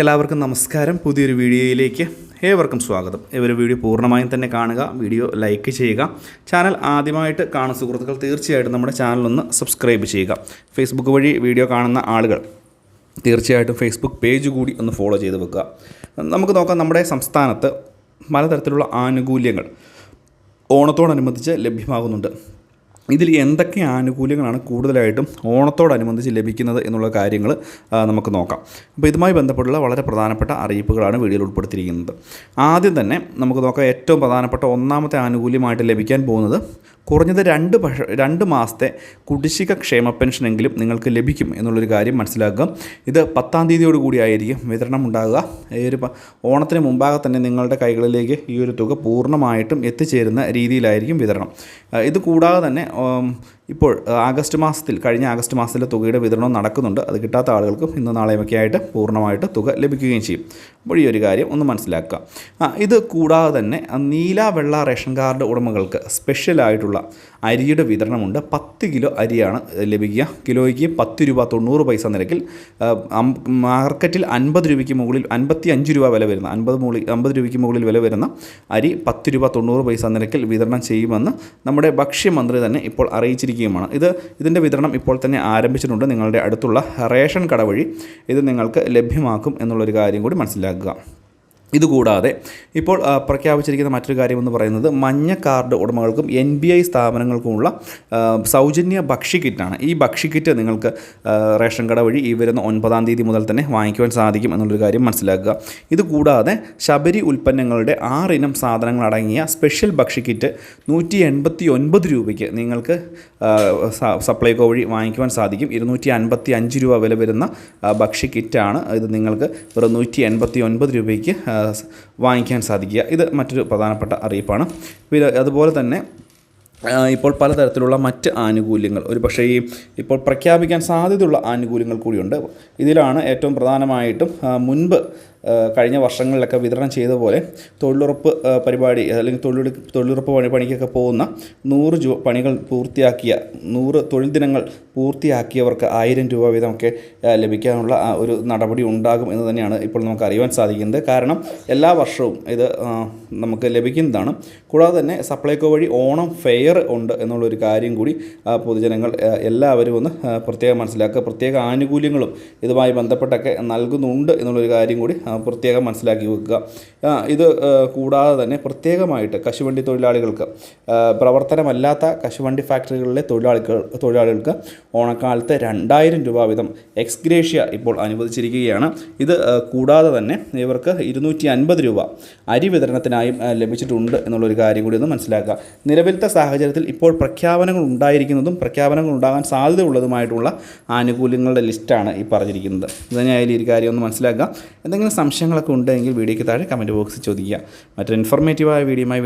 എല്ലാവർക്കും നമസ്കാരം. പുതിയൊരു വീഡിയോയിലേക്ക് ഏവർക്കും സ്വാഗതം. ഇവർ വീഡിയോ പൂർണമായും തന്നെ കാണുക വീഡിയോ ലൈക്ക് ചെയ്യുക. ചാനൽ ആദ്യമായിട്ട് കാണുന്ന സുഹൃത്തുക്കൾ തീർച്ചയായിട്ടും നമ്മുടെ ചാനലൊന്ന് സബ്സ്ക്രൈബ് ചെയ്യുക. ഫേസ്ബുക്ക് വഴി വീഡിയോ കാണുന്ന ആളുകൾ തീർച്ചയായിട്ടും ഫേസ്ബുക്ക് പേജ് കൂടി ഒന്ന് ഫോളോ ചെയ്ത് വെക്കുക. നമുക്ക് നോക്കാം നമ്മുടെ സംസ്ഥാനത്ത് പലതരത്തിലുള്ള ആനുകൂല്യങ്ങൾ ഓണത്തോടനുബന്ധിച്ച് ലഭ്യമാകുന്നുണ്ട്. ഇതിൽ എന്തൊക്കെ ആനുകൂല്യങ്ങളാണ് കൂടുതലായിട്ടും ഓണത്തോടനുബന്ധിച്ച് ലഭിക്കുന്നത് എന്നുള്ള കാര്യങ്ങൾ നമുക്ക് നോക്കാം. അപ്പോൾ ഇതുമായി ബന്ധപ്പെട്ടുള്ള വളരെ പ്രധാനപ്പെട്ട അറിയിപ്പുകളാണ് വീഡിയോയിൽ ഉൾപ്പെടുത്തിയിരിക്കുന്നത്. ആദ്യം തന്നെ നമുക്ക് നോക്കാം ഏറ്റവും പ്രധാനപ്പെട്ട ഒന്നാമത്തെ ആനുകൂല്യമായിട്ട് ലഭിക്കാൻ പോകുന്നത് കുറഞ്ഞത് രണ്ട് രണ്ട് മാസത്തെ കുടിശ്ശിക ക്ഷേമ പെൻഷനെങ്കിലും നിങ്ങൾക്ക് ലഭിക്കും എന്നുള്ളൊരു കാര്യം മനസ്സിലാക്കുക. ഇത് പത്താം തീയതിയോട് കൂടിയായിരിക്കും വിതരണം ഉണ്ടാകുക ഈ ഒരു ഓണത്തിന് മുമ്പാകെ തന്നെ നിങ്ങളുടെ കൈകളിലേക്ക് ഈ ഒരു തുക പൂർണമായിട്ടും എത്തിച്ചേരുന്ന രീതിയിലായിരിക്കും വിതരണം. ഇത് കൂടാതെ തന്നെ ഇപ്പോൾ ആഗസ്റ്റ് മാസത്തിൽ കഴിഞ്ഞ ആഗസ്റ്റ് മാസത്തിലെ തുകയുടെ വിതരണം നടക്കുന്നുണ്ട്. അത് കിട്ടാത്ത ആളുകൾക്കും ഇന്ന് നാളെയുമൊക്കെ ആയിട്ട് പൂർണമായിട്ട് തുക ലഭിക്കുകയും ചെയ്യും. അപ്പോൾ ഈ ഒരു കാര്യം ഒന്ന് മനസ്സിലാക്കുക. ഇത് കൂടാതെ തന്നെ നീല വെള്ള റേഷൻ കാർഡ് ഉടമകൾക്ക് സ്പെഷ്യലായിട്ടുള്ള അരിയുടെ വിതരണമുണ്ട്. പത്ത് കിലോ അരിയാണ് ലഭിക്കുക. കിലോയ്ക്ക് പത്ത് രൂപ തൊണ്ണൂറ് പൈസ നിരക്കിൽ. മാർക്കറ്റിൽ അൻപത് രൂപയ്ക്ക് മുകളിൽ അൻപത്തി അഞ്ച് രൂപ വില വരുന്ന അൻപത് മുകളിൽ അമ്പത് രൂപയ്ക്ക് മുകളിൽ വില വരുന്ന അരി പത്ത് രൂപ തൊണ്ണൂറ് പൈസ നിരക്കിൽ വിതരണം ചെയ്യുമെന്ന് നമ്മുടെ ഭക്ഷ്യമന്ത്രി തന്നെ ഇപ്പോൾ അറിയിച്ചിരിക്കുകയുമാണ് ഇത് ഇതിന്റെ വിതരണം ഇപ്പോൾ തന്നെ ആരംഭിച്ചിട്ടുണ്ട്. നിങ്ങളുടെ അടുത്തുള്ള റേഷൻ കട വഴി ഇത് നിങ്ങൾക്ക് ലഭ്യമാക്കും എന്നുള്ളൊരു കാര്യം കൂടി മനസ്സിലാക്കുക. ഇതുകൂടാതെ ഇപ്പോൾ പ്രഖ്യാപിച്ചിരിക്കുന്ന മറ്റൊരു കാര്യം എന്ന് പറയുന്നത് മഞ്ഞ കാർഡ് ഉടമകൾക്കും എൻ ബി ഐ സ്ഥാപനങ്ങൾക്കുമുള്ള സൗജന്യ ഭക്ഷ്യക്കിറ്റാണ് ഈ ഭക്ഷ്യക്കിറ്റ് നിങ്ങൾക്ക് റേഷൻ കട വഴി ഈ വരുന്ന ഒൻപതാം തീയതി മുതൽ തന്നെ വാങ്ങിക്കുവാൻ സാധിക്കും എന്നുള്ളൊരു കാര്യം മനസ്സിലാക്കുക. ഇതുകൂടാതെ ശബരി ഉൽപ്പന്നങ്ങളുടെ ആറിനം സാധനങ്ങൾ അടങ്ങിയ സ്പെഷ്യൽ ഭക്ഷ്യക്കിറ്റ് നൂറ്റി എൺപത്തി ഒൻപത് രൂപയ്ക്ക് നിങ്ങൾക്ക് സപ്ലൈകോ വഴി വാങ്ങിക്കുവാൻ സാധിക്കും. ഇരുന്നൂറ്റി അൻപത്തി അഞ്ച് രൂപ വില വരുന്ന ഭക്ഷ്യക്കിറ്റാണ് ഇത് നിങ്ങൾക്ക് വെറും നൂറ്റി എൺപത്തി ഒൻപത് രൂപയ്ക്ക് വാങ്ങിക്കാൻ സാധിക്കുക. ഇത് മറ്റൊരു പ്രധാനപ്പെട്ട അറിയിപ്പാണ്. അതുപോലെ തന്നെ ഇപ്പോൾ പലതരത്തിലുള്ള മറ്റ് ആനുകൂല്യങ്ങൾ. ഒരു പക്ഷേ ഈ ഇപ്പോൾ പ്രഖ്യാപിക്കാൻ സാധ്യതയുള്ള ആനുകൂല്യങ്ങൾ കൂടിയുണ്ട്. ഇതിലാണ് ഏറ്റവും പ്രധാനമായിട്ടും മുൻപ് കഴിഞ്ഞ വർഷങ്ങളിലൊക്കെ വിതരണം ചെയ്ത പോലെ തൊഴിലുറപ്പ് പരിപാടി അല്ലെങ്കിൽ തൊഴിലുറപ്പ് തൊഴിലുറപ്പ് പണി പണിക്കൊക്കെ പോകുന്ന നൂറ് ജോ പണികൾ പൂർത്തിയാക്കിയ നൂറ് തൊഴിൽ ദിനങ്ങൾ പൂർത്തിയാക്കിയവർക്ക് ആയിരം രൂപ വീതമൊക്കെ ലഭിക്കാനുള്ള ഒരു നടപടി ഉണ്ടാകും എന്ന് തന്നെയാണ് ഇപ്പോൾ നമുക്ക് അറിയുവാൻ സാധിക്കുന്നത്. കാരണം എല്ലാ വർഷവും ഇത് നമുക്ക് ലഭിക്കുന്നതാണ്. കൂടാതെ തന്നെ സപ്ലൈകോ വഴി ഓണം ഫെയർ ഉണ്ട് എന്നുള്ളൊരു കാര്യം കൂടി പൊതുജനങ്ങൾ എല്ലാവരും ഒന്ന് പ്രത്യേകം മനസ്സിലാക്കുക. പ്രത്യേക ആനുകൂല്യങ്ങളും ഇതുമായി ബന്ധപ്പെട്ടൊക്കെ നൽകുന്നുണ്ട് എന്നുള്ളൊരു കാര്യം കൂടി പ്രത്യേകം മനസ്സിലാക്കി വെക്കുക. ഇത് കൂടാതെ തന്നെ പ്രത്യേകമായിട്ട് കശുവണ്ടി തൊഴിലാളികൾക്ക് പ്രവർത്തനമല്ലാത്ത കശുവണ്ടി ഫാക്ടറികളിലെ തൊഴിലാളികൾ തൊഴിലാളികൾക്ക് ഓണക്കാലത്ത് രണ്ടായിരം രൂപ വീതം എക്സ്ഗ്രേഷ്യ ഇപ്പോൾ അനുവദിച്ചിരിക്കുകയാണ്. ഇത് കൂടാതെ തന്നെ ഇവർക്ക് ഇരുന്നൂറ്റി അൻപത് രൂപ അരി വിതരണത്തിനായും ലഭിച്ചിട്ടുണ്ട് എന്നുള്ളൊരു കാര്യം കൂടി ഒന്ന് മനസ്സിലാക്കുക. നിലവിലത്തെ സാഹചര്യത്തിൽ ഇപ്പോൾ പ്രഖ്യാപനങ്ങൾ ഉണ്ടായിരിക്കുന്നതും പ്രഖ്യാപനങ്ങൾ ഉണ്ടാകാൻ സാധ്യതയുള്ളതുമായിട്ടുള്ള ആനുകൂല്യങ്ങളുടെ ലിസ്റ്റാണ് ഈ പറഞ്ഞിരിക്കുന്നത്. ഇത് തന്നെയായാലും ഈ കാര്യം ഒന്ന് മനസ്സിലാക്കുക. എന്തെങ്കിലും സംശയങ്ങളൊക്കെ ഉണ്ടെങ്കിൽ വീഡിയോയ്ക്ക് താഴെ കമന്റ് ബോക്സിൽ ചോദിക്കുക. മറ്റൊരു ഇൻഫോർമേറ്റീവായ വീഡിയോയുമായി